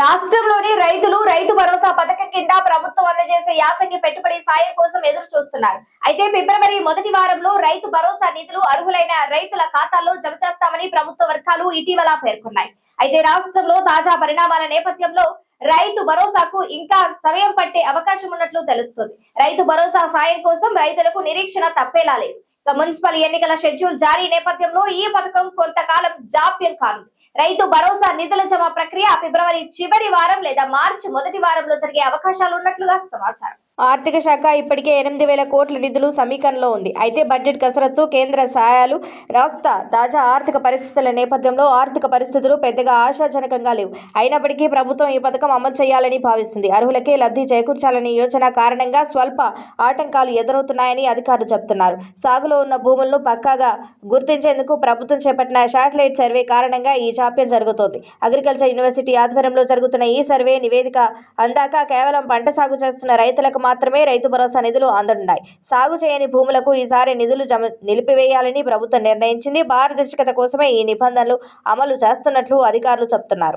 రాష్ట్రంలోని రైతులు రైతు భరోసా పథకం కింద ప్రభుత్వం అందజేసే యాసంగి పెట్టుబడి సాయం కోసం ఎదురు చూస్తున్నారు. అయితే ఫిబ్రవరి మొదటి వారంలో రైతు భరోసా నిధులు అర్హులైన రైతుల ఖాతాల్లో జమ చేస్తామని ప్రభుత్వ వర్గాలు ఇటీవల పేర్కొన్నాయి. అయితే రాష్ట్రంలో తాజా పరిణామాల నేపథ్యంలో రైతు భరోసాకు ఇంకా సమయం పట్టే అవకాశం ఉన్నట్లు తెలుస్తుంది. రైతు భరోసా సాయం కోసం రైతులకు నిరీక్షణ తప్పేలా లేదు. మున్సిపల్ ఎన్నికల షెడ్యూల్ జారీ నేపథ్యంలో ఈ పథకం కొంతకాలం జాప్యం కానుంది. రైతు భరోసా నిధుల జమ ప్రక్రియ ఫిబ్రవరి చివరి వారం లేదా మార్చి మొదటి వారంలో జరిగే అవకాశాలు ఉన్నట్లుగా సమాచారం. ఆర్థిక శాఖ ఇప్పటికే ఎనిమిది వేల కోట్ల నిధులు సమీకరణలో ఉంది. అయితే బడ్జెట్ కసరత్తు కేంద్ర సహాయాలు రాష్ట్ర తాజా ఆర్థిక పరిస్థితుల నేపథ్యంలో ఆర్థిక పరిస్థితులు పెద్దగా ఆశాజనకంగా లేవు. అయినప్పటికీ ప్రభుత్వం ఈ పథకం అమలు చేయాలని భావిస్తుంది. అర్హులకే లబ్ధి చేకూర్చాలనే యోచన కారణంగా స్వల్ప ఆటంకాలు ఎదురవుతున్నాయని అధికారులు చెబుతున్నారు. సాగులో ఉన్న భూములను పక్కాగా గుర్తించేందుకు ప్రభుత్వం చేపట్టిన శాటిలైట్ సర్వే కారణంగా ఈ జాప్యం జరుగుతోంది. అగ్రికల్చర్ యూనివర్సిటీ ఆధ్వర్యంలో జరుగుతున్న ఈ సర్వే నివేదిక అందాక కేవలం పంట సాగు చేస్తున్న రైతులకు మాత్రమే రైతు భరోసా నిధులు అందనున్నాయి. సాగు చేయని భూములకు ఈసారి నిధులు జమ నిలిపివేయాలని ప్రభుత్వం నిర్ణయించింది. పారదర్శకత కోసమే ఈ నిబంధనలు అమలు చేస్తున్నట్లు అధికారులు చెబుతున్నారు